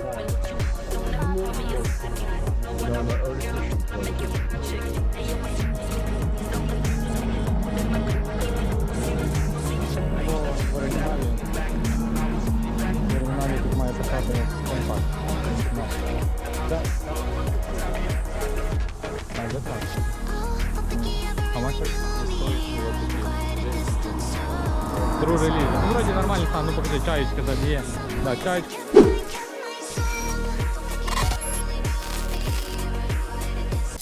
В оригіналі в оригіналі тут має писати компакт. Так. Майже так. А може Друге лізе. Ну, вроді нормальний стан, ну покажи, чаєчка заб'є. Да, чаєчка.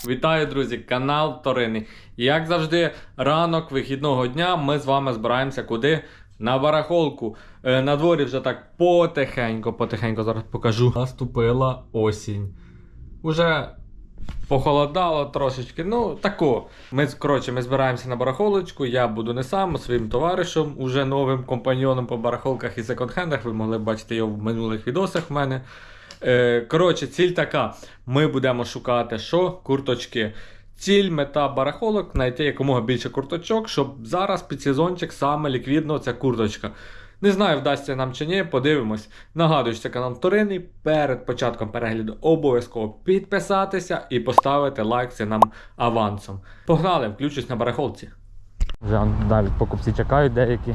Вітаю, друзі! Канал Торини. Як завжди, ранок вихідного дня ми з вами збираємося куди? На барахолку. Е, на дворі вже так потихенько, потихенько зараз покажу. Наступила осінь. Уже похолодало трошечки. Ну, тако. Ми, коротше, ми збираємося на барахолочку. Я буду не сам, своїм товаришем, уже новим компаньйоном по барахолках і секонд-хендах. Ви могли бачити його в минулих відосах в мене. Е, коротше, ціль така: ми будемо шукати що? Курточки. Ціль, мета барахолок знайти якомога більше курточок, щоб зараз під сезончик саме ліквідно ця курточка. Не знаю, вдасться нам чи ні, подивимось. Нагадую, що це канал Вторинний. Перед початком перегляду обов'язково підписатися і поставити лайк це нам авансом. Погнали, включусь на барахолці. Вже навіть покупці чекають деякі.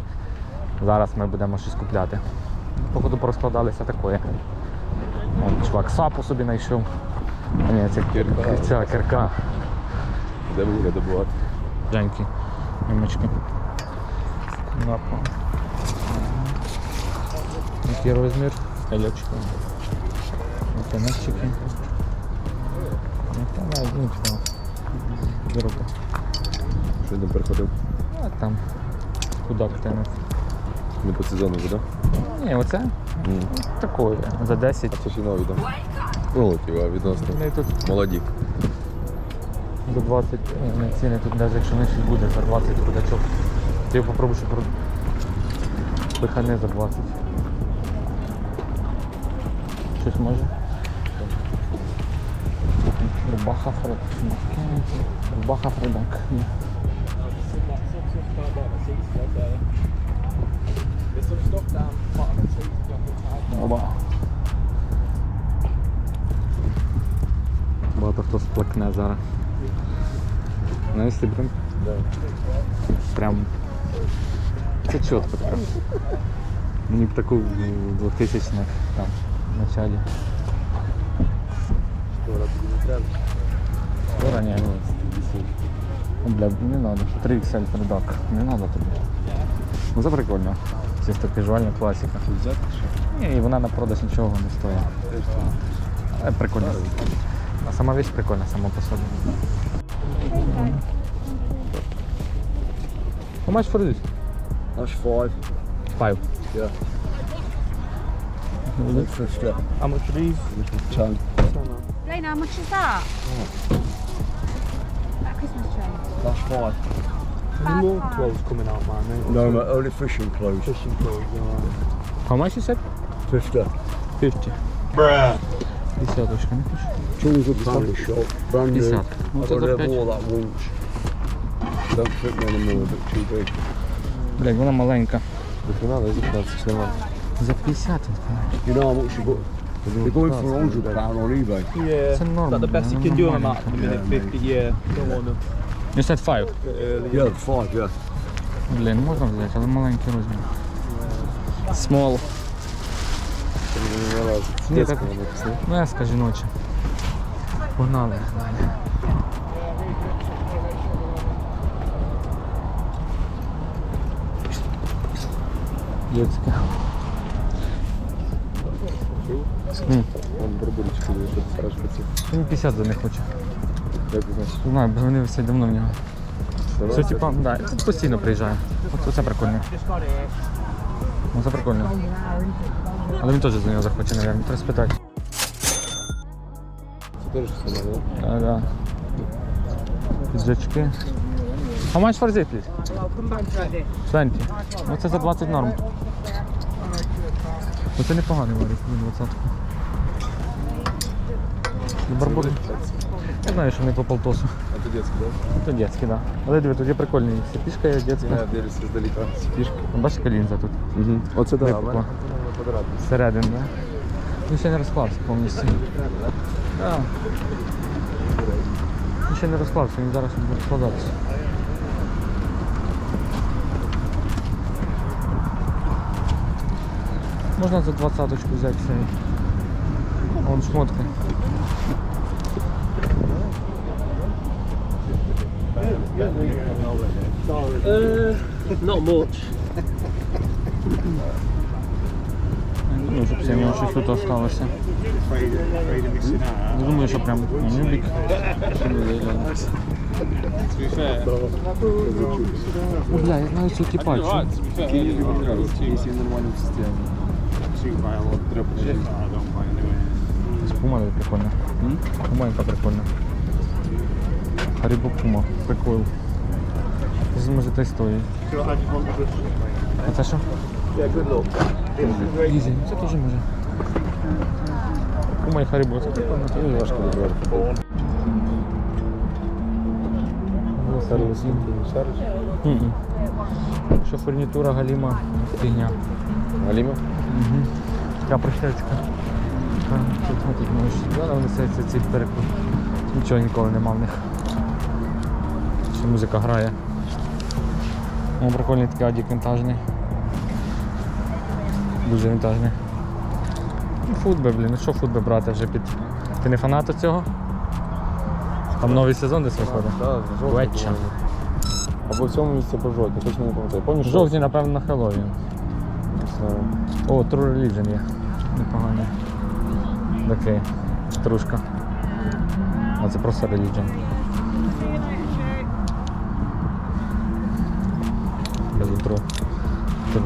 Зараз ми будемо щось купляти. Походу порозкладалися такої. Вон, чувак сапу собі знайшов. А ні, це Кірка. Ця кірка. Де вугля добувати? Женьки. Німечки. Напа. Який розмір? Стельочка. Інтернетчики. Ну, та навіть нічого. Дорога. Що не переходив? А там. Кудак тянуть. Не по сезону буде? Ні, оце такое. За 10. Це і нові, так? Ну, тіва, відносно. Вони тут Молоді. до 20. Ні, не ціни тут навіть якщо не щось буде за 20 кудачок. Ти його попробуй, що про... Пихане за 20. Щось може? Рубаха Фред. Рубаха Фредак. Ні. Оба. Багато хто сплакне зараз. Ну, якщо прям, прям це чітко прям. Мені б таку в 2000-х там в началі. Скоро не. Ну, бля, не надо. 3XL передак. Не надо тобі. Ну це прикольно. Чисто. Взяти що? Ні, і вона на продаж нічого не стоїть. Але прикольно. А сама вещь прикольна сама по собі. How much for this? Аж five. Five. Yeah. Fifty. How much for these? Ten. Lena, how much is that? That Christmas tree. That's five. Five pounds. coming out, man. No, mate, only fishing clothes. Fishing clothes, How much you said? Fifty. 50. Bruh. Десяточка, не хочеш? Tools at the family shop. Brand new. 50. Ну I've це за already 5. wore that once. Don't fit me anymore, a bit too big. Блядь, вона маленька. Виконали за 15 нема. За 50. You know how much you got? They're going for 100 pound on eBay. Yeah, Це норм. like the best you can do on them at the minute, Yeah, 50, yeah. Don't want them You said 5. a. Yeah, five, yeah. Блін, можна взяти, але маленький розмір. Small. Ні, так, Леска жіноча. Погнали. Ти скажеш про це. Він 50 за них хоче. Як? Не знаю, бо вони все давно в нього. Все, типа, да, постійно приїжджає. От це прикольно. Ну це прикольно. Але він теж за нього захоче, мабуть. Треба спитати. Це теж нормально, Да, да. Піджачки. How much for this, please? 20. Ну це за 20 норм. Ну це непоганий варік, на 20. Барбур. Я знаю, що вони по полтосу. А ти детський, так? То детський, да. Але диви, тут є прикольні. Сипішка є детська. Я дивлюся здалека. Сипішка. Бачиш, колінза тут. Угу. Оце так, так, а в мене квадратний. Всередин, да? Він ще не розклався повністю. Так. Він ще не розклався, він зараз буде розкладатися. Можна за двадцяточку взяти цей. Вон шмотки. Uh, not much. Ну, щоб це в нього щось тут осталося. Не думаю, що прям нюбік. О, бля, я знаю цю тіпачу. Если в нормальном состоянии. Пума прикольна. Пума яка прикольна. Харибо Пума. Прикол. Це може та історія. А це що? Ізі, це теж може. Пума і Харибо, це прикольно. Це не важко вибрати. Що фурнітура галіма фігня. Галима? Угу. Така прищечка. Тут. Зараз вони все ці перекрут. Нічого ніколи нема в них. Ще музика грає. О, прикольний такий адік вінтажний. Дуже вінтажний. Ну, Футби, блін, ну що футби брати вже під. Ти не фанат цього? Там новий сезон десь виходить? Веча. Або в цьому місці, або жовтні, точно не пам'ятаю. Помніш? Жовтні, напевно, на Хеллоуін. О, True Religion є. Непоганий. Такий. Стружка. А це просто. Без утру. Це.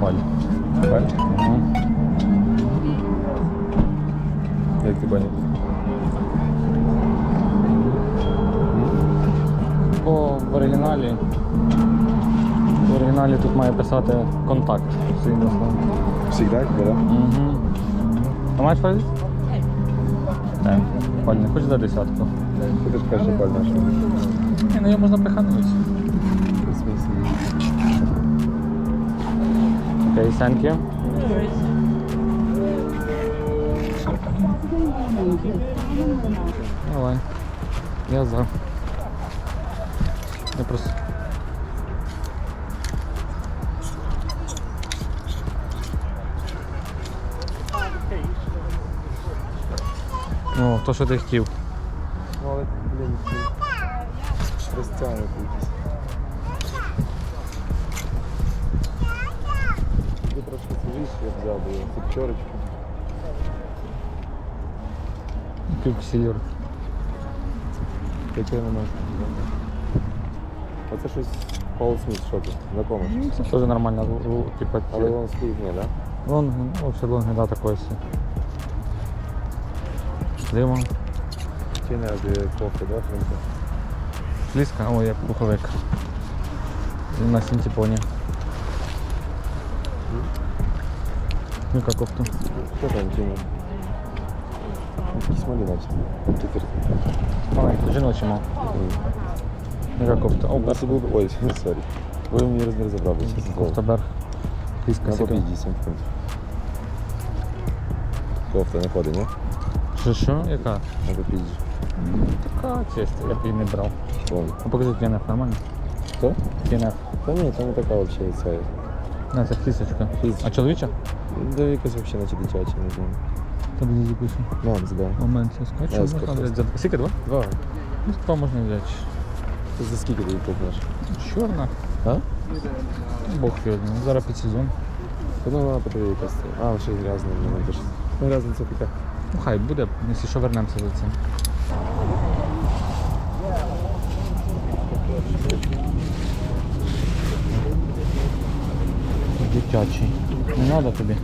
Паль. Паль? Як ти поняв? Бо в оригіналі. В оригіналі тут має писати контакт. Всегда, да? Угу. А маєш пальці? Так. Паль, не хочеш за десятку? Ти ж кажеш, що паль наш. Ні, ну її можна приханути. Окей, okay, thank you. Давай. Я за. Я просто. О, то, що ти хотів. Ну, але, блін, розтягнути якісь. Ти трошки свіжіше, я взяв би цю пчорочку. Кюксілер. Яке не можна. Оце щось Пол Сміт, що ти? Знакомо щось. Це теж нормально, ру- ру- типа. Але вон слів ні, да? Лонг, ну, все лонги, да, такой все. Ліво. Чи не аби кофе, да, Френко? Близько, о, як пуховик. На синтепоні. Ну как кофту? Що там, Тіма? Якісь малі наче. Тепер. Маленький, жіночий мав. Яка кофта? О, У нас був... Ой, сорі. Ви мені розмір забрали. кофта. Близько, На сіка. 50 фунтів. Кофта не ходить, ні? Що, що? Яка? На 50. Така честь, я б її не брав. Вон. Ну покажи TNF, нормально? Хто? TNF. Та ні, це не така взагалі ця. На, це фісочка. А чоловіча? Да якась взагалі наче дитяча, не знаю. Та блін, запишу. Мамс, да. Момент, я взяти? за- Скільки два? Два. Ну, два можна взяти. Ти за скільки ти купиш? Чорна. А? Бог його, знає. зараз під сезон. Ну вона подиві якась. А, ще й грязна, мені теж. Ну, грязна це така. Ну хай буде, якщо що вернемося за цим. Дитячий. Не треба тобі?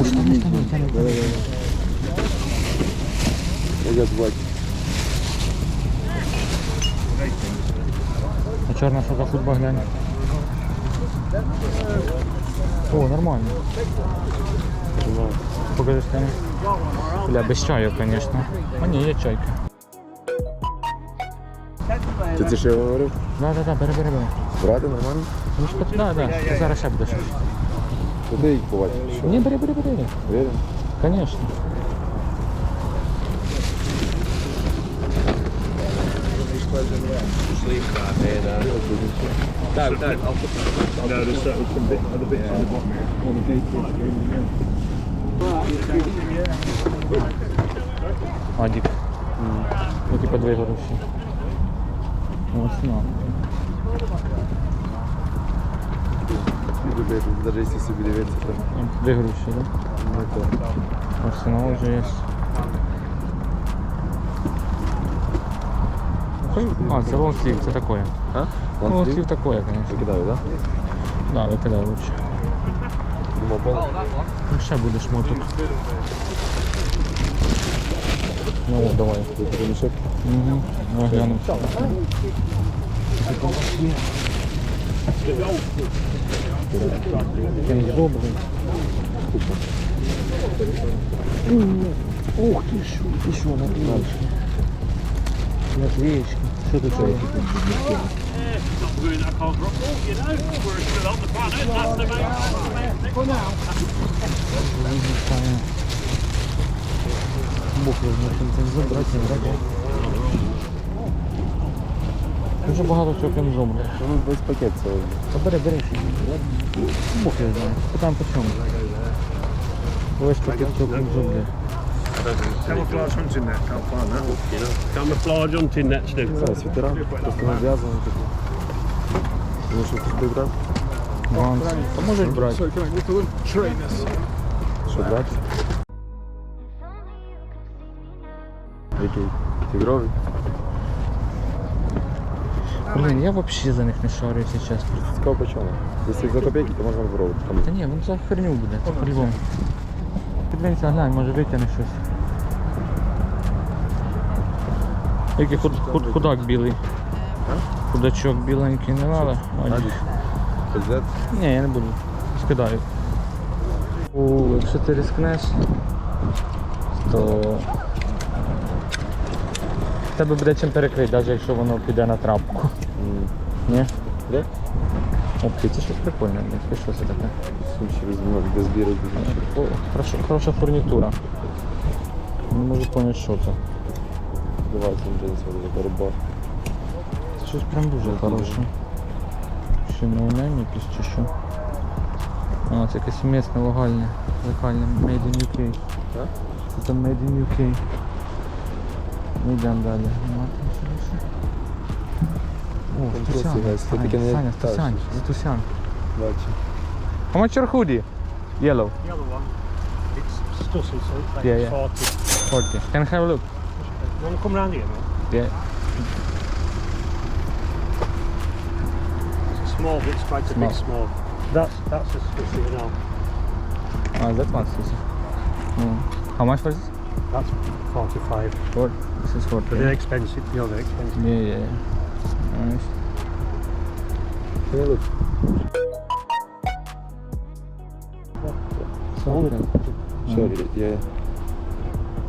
Уж там, там. Я звати. А чорна що за футбол глянь. О, нормально. Покажи штани. Бля, без чаю, звісно. А ні, є чайка. Ти це я говорив? Да, да, да, бери, бери, бери. Брати нормально? Ну що, да, да, ти зараз ще будеш. Ти їх побачиш. Ні, бери, бери, бери. Вірен? Конечно. Адік. Ну, типа дві горущі. Ось, ну. Даже якщо собі дивитися, то Дві груші, да? не то. Арсенал вже є. А, це лонслів, це таке. А? Лонслів таке, конечно. Викидаю, так? Да, викидай лучше. Думав, пол. Ну, ще будеш моток. Ну, о, давай. Ти перемішок. Угу. Ну, глянемо. Він добрий. Ух ти що, ти що, наклеечки. Наклеечки. Що тут це? Букви можна забрати, не брати. Дуже багато цього кінзу, бля. Ну, весь пакет цілий. Та бери, бери. Я знаю. Питаємо по чому. Весь пакет цього кінзу, бля. Camouflage hunting net, can't find that. Camouflage hunting nets do. Зараз світера, просто нав'язаний. Ну, що ти брав? Ганс. Та можуть брати. Що брати? Який? Тигровий? Блін, я взагалі за них не шарю, якщо чесно. Цікаво по чому? Якщо за копійки, то можна вробити. Там Та ні, він за херню буде, це по-любому. Підвинься, глянь, може витягне щось. Який худ, худ, худак білий. Худачок біленький не треба. Ні, я не буду. Скидаю. О, якщо ти рискнеш, то тебе буде чим перекрити, навіть якщо воно піде на трапку. М, Ні? Де? О, це щось прикольне. Що це таке? Сумчі візьму, де збірить. Хороша фурнітура. Не можу зрозуміти, що це. Давай, джинси, така рубашка. Це щось прям дуже хороше. Ще ноунейм якийсь чи що. А, це якесь місне локальне. Локальне Made in UK. А? Це Made in UK. Ну йдемо далі. Нема там? О, Стусян. Саня, так, Стусян. Стусян. Бачу. How much your hoodie? Yellow. The other one, it's stussy, so it's like Yeah, yeah. 40. 40. Can I have a look? Men kommer han ner då? Det... It's a small bit, it's quite small. a big small. That's, that's a sissy now. Ah, that one's. Mm. How much was this? That's 45. What? This is 40. But they're expensive, you know, expensive. Yeah, yeah. Nice. Here, look. Sorry, mm. yeah.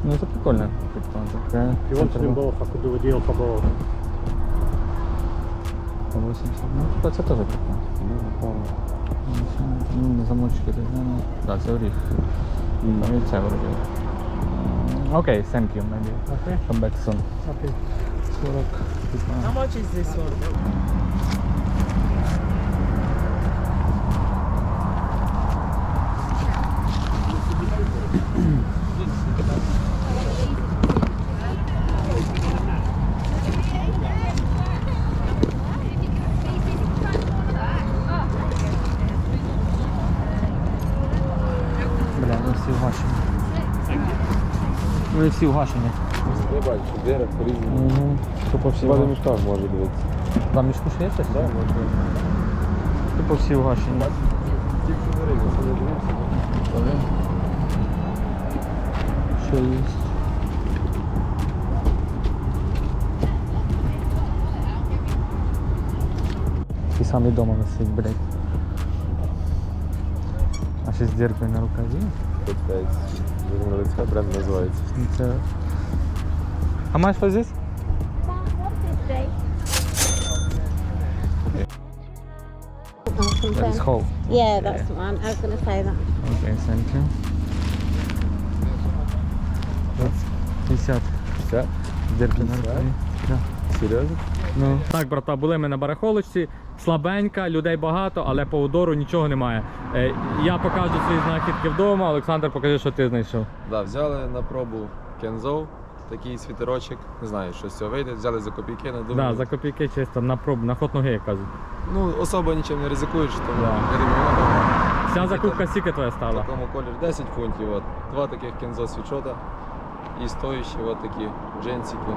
Ну це прикольно. Прикольно. Таке. If you want to do both, I could do a deal for both. По 80. Ну, типа, це теж прикольно. Ну, замочки глянув. Так, це оріх. Ну, і це вроді. Окей, thank you, maybe. Okay. Come back soon. Okay. 40. How much is this one? Вони всі вгашені. Я бачу, дерев по-різному. Угу. Тупо всі Хіба вгашені. мішках може дивитися. Там мішку ще є щось? Так, можна. Тупо всі вгашені. Тільки говорив, я не дивився. Що є? І сам дома висить, блядь. А ще з діркою на рукаві. Тобто, Журналистская бренд называется. Да. How much for this? That is whole. Yeah, that's the one. I was going to say that. Okay, thank you. Вот, 50. 50? Держи. Да. Серьезно? Ну. Так, брата, були ми на барахолочці слабенька, людей багато, але по удору нічого немає. Е, я покажу свої знахідки вдома, Олександр, покажи, що ти знайшов. Да, взяли на пробу Кензов, такий світерочок. Не знаю, що з цього вийде. Взяли за копійки, не думаю. Да, за копійки чисто на пробу, на ход ноги, як кажуть. Ну, особо нічим не ризикуєш, тому Да. Вся закупка скільки твоя в стала? такому кольорі 10 фунтів. От. Два таких кензо свічота і стоящі от такі джинсики.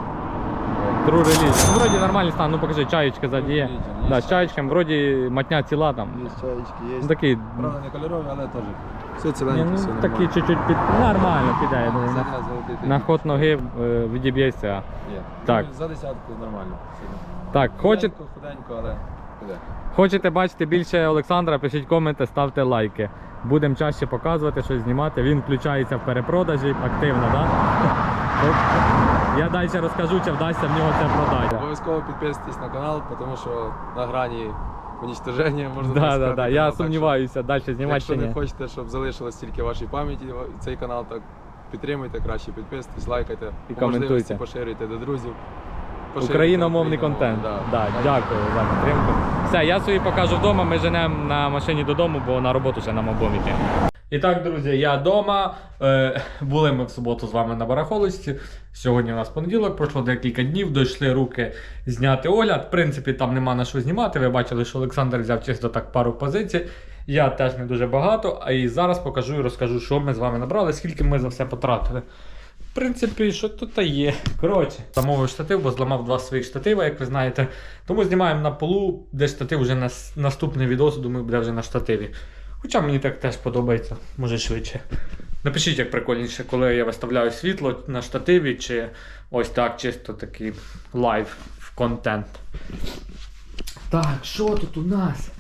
True release. Ну, вроді нормальний стан, ну покажи, чаєчка ззаді є. Є Да, з чаєчком, вроді матня ціла там. Є чаєчки, є. Ну, такий, Правда, не кольорові, але теж. Все ні, ціленьке, все ну, нормально. такий чуть-чуть під... нормально піде, я думаю. На, золотий на ход ноги е, відіб'ється. Є. Так. Ну, За десятку нормально. Так, Худенько, худенько, але піде. хочете бачити більше Олександра, пишіть коменти, ставте лайки. Будемо чаще показувати, щось знімати. Він включається в перепродажі активно, так? Да? Я далі розкажу, чи вдасться в нього це продати. Обов'язково підписуйтесь на канал, тому що на грані уничтоження можна Да, да, сказати, да. канал. Я Так сумніваюся, далі знімати Якщо не хочете, щоб залишилось тільки вашій пам'яті цей канал, так підтримуйте, краще підписуйтесь, лайкайте, І по можливості поширюйте до друзів. Україномовний, контент. Да. Да, дякую за підтримку. Все, я собі покажу вдома, ми женемо на машині додому, бо на роботу ще нам обом іти. І так, друзі, я вдома. Е, були ми в суботу з вами на барахолості. Сьогодні у нас понеділок, пройшло декілька днів, дійшли руки зняти огляд. В принципі, там нема на що знімати. Ви бачили, що Олександр взяв чисто так пару позицій. Я теж не дуже багато. А і зараз покажу і розкажу, що ми з вами набрали, скільки ми за все потратили. В принципі, що тут є. Коротше, замовив штатив, бо зламав два своїх штатива, як ви знаєте. Тому знімаємо на полу, де штатив вже на наступний відос, думаю, буде вже на штативі. Хоча мені так теж подобається, може швидше. Напишіть, як прикольніше, коли я виставляю світло на штативі, чи ось так, чисто такий лайв в контент. Так, що тут у нас?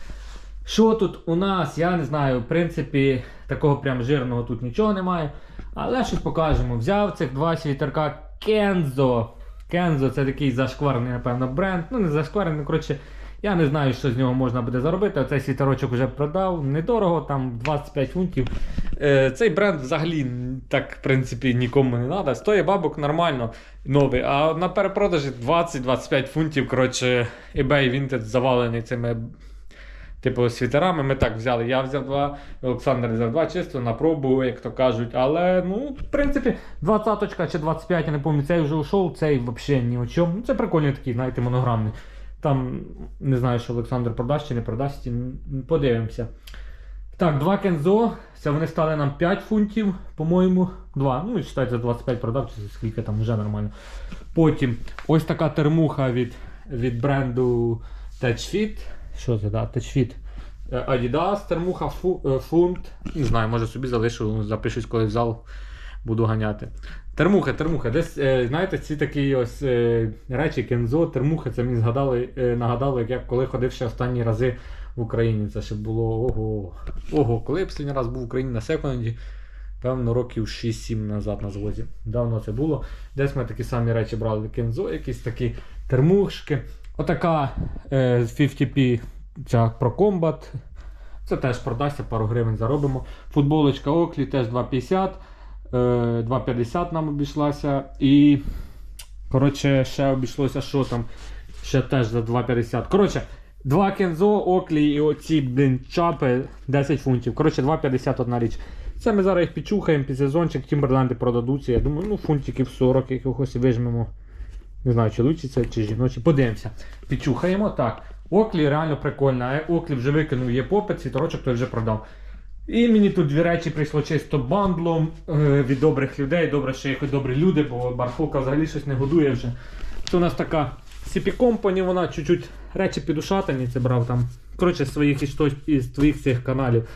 Що тут у нас? Я не знаю. В принципі, такого прям жирного тут нічого немає. Але щось покажемо. Взяв цих два світерка Kenzo. Kenzo це такий зашкварний, напевно, бренд. Ну, не зашкварний, ну, коротше, я не знаю, що з нього можна буде заробити. Оцей світерочок вже продав. Недорого, там 25 фунтів. Е, цей бренд взагалі так, в принципі, нікому не треба. Стоїть бабок нормально, новий. А на перепродажі 20-25 фунтів. Коротше, eBay Vinted завалений цими Типу, світерами ми так взяли. Я взяв два, Олександр взяв два чисто на пробу, як то кажуть. Але, ну, в принципі, 20 чи 25, я не пам'ятаю, цей вже ушов, цей взагалі ні о чому. Ну, це прикольний такий, знаєте, монограмний. Там не знаю, що Олександр продасть чи не продасть, подивимося. Так, два кензо. Це вони стали нам 5 фунтів, по-моєму. Два. Ну, і вважайте, 25 продав, чи скільки там вже нормально. Потім ось така термуха від, від бренду TouchFit. Що це, да? TouchFit. Е, Adidas, термуха фу, е, фунт. Не знаю, може собі залишу, запишусь, коли в зал буду ганяти. Термуха, термуха. Десь, е, знаєте, ці такі ось е, речі, кензо, термуха, це мені згадали, е, нагадало, як я коли ходив ще останні рази в Україні. Це ще було ого. Ого, коли я останній раз був в Україні на секунді. Певно, років 6-7 назад на звозі. Давно це було. Десь ми такі самі речі брали кензо, якісь такі термушки. Отака е, 50p ця Combat. Це теж продасться, пару гривень заробимо. Футболочка Оклі теж 2,50. Е, 2,50 нам обійшлася. І. Коротше, ще обійшлося, що там. Ще теж за 2,50. Коротше, два кензо, оклі і оці, блін, чапи 10 фунтів. Коротше, 2,50 одна річ. Це ми зараз їх підчухаємо під сезончик, Тімберленди продадуться. Я думаю, ну фунтиків 40 якихось і вижмемо. Не знаю, чи це, чи жіночі. Подивимося. Підчухаємо. Так. Оклі реально прикольно. Е, Оклі вже викинув, є попит, світорочок той вже продав. І мені тут дві речі прийшло чисто бандлом е, від добрих людей. Добре, що хоч добрі люди, бо барахолка взагалі щось не годує вже. Це у нас така CP Company, вона чуть-чуть речі підушатані, це брав там. Коротше, своїх із, із твоїх цих каналів.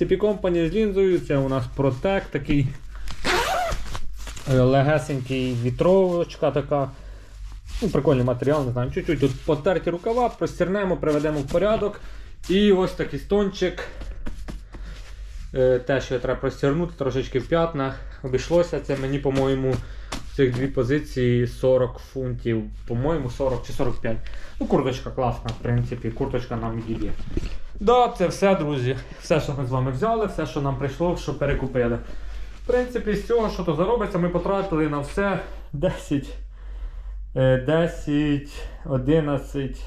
CP Company з лінзою, це у нас Protect такий е, легесенький вітровочка така. Ну, прикольний матеріал, не знаю. Чуть-чуть потерті рукава, простірнемо, приведемо в порядок. І ось такий стончик. Е, Теж його треба простірнути, трошечки в п'ятнах. Обійшлося це мені, по-моєму, цих дві позиції 40 фунтів, по-моєму, 40 чи 45. Ну, курточка класна, в принципі, курточка нам підійде. Да, це все, друзі. Все, що ми з вами взяли, все, що нам прийшло, що перекупили. В принципі, з цього, що то заробиться, ми потратили на все 10, е, 10, 11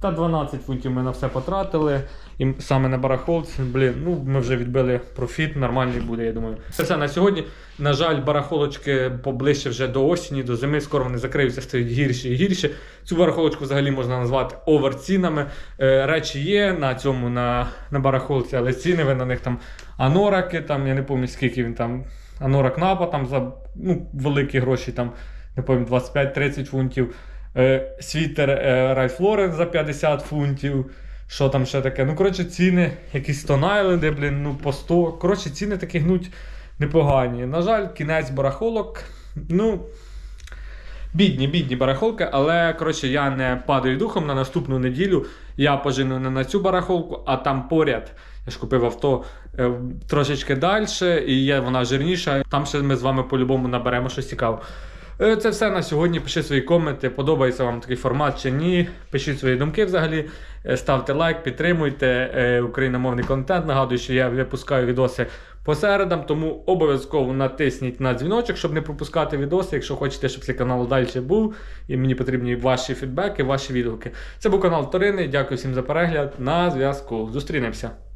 та 12 фунтів ми на все потратили. І саме на барахолці, блін, ну ми вже відбили профіт, нормальний буде, я думаю. Це все на сьогодні. На жаль, барахолочки поближче вже до осені, до зими, скоро вони закриються, стають гірші і гірші. Цю барахолочку взагалі можна назвати оверцінами. Е, речі є на цьому, на, на барахолці, але ціни ви на них там анораки, там, я не пам'ятаю, скільки він там. Анорак напа там за ну, великі гроші, там, не пам'ятаю, 25-30 фунтів. Е, світер е, Ralph Lauren за 50 фунтів. Що там ще таке? Ну, коротше, ціни, якісь Island, блін, ну по 100. Коротше, ціни такі гнуть непогані. На жаль, кінець барахолок. Ну. Бідні, бідні барахолки, але коротше, я не падаю духом на наступну неділю. Я пожину не на цю барахолку, а там поряд. Я ж купив авто е, трошечки далі, і є вона жирніша. Там ще ми з вами по-любому наберемо щось цікаве. Е, Це все на сьогодні. Пишіть свої коменти, подобається вам такий формат чи ні. Пишіть свої думки взагалі. Е, Ставте лайк, підтримуйте е, україномовний контент. Нагадую, що я випускаю відоси по середам, тому обов'язково натисніть на дзвіночок, щоб не пропускати відоси. Якщо хочете, щоб цей канал далі був, і мені потрібні ваші фідбеки, ваші відгуки. Це був канал Торини. Дякую всім за перегляд. На зв'язку. Зустрінемося.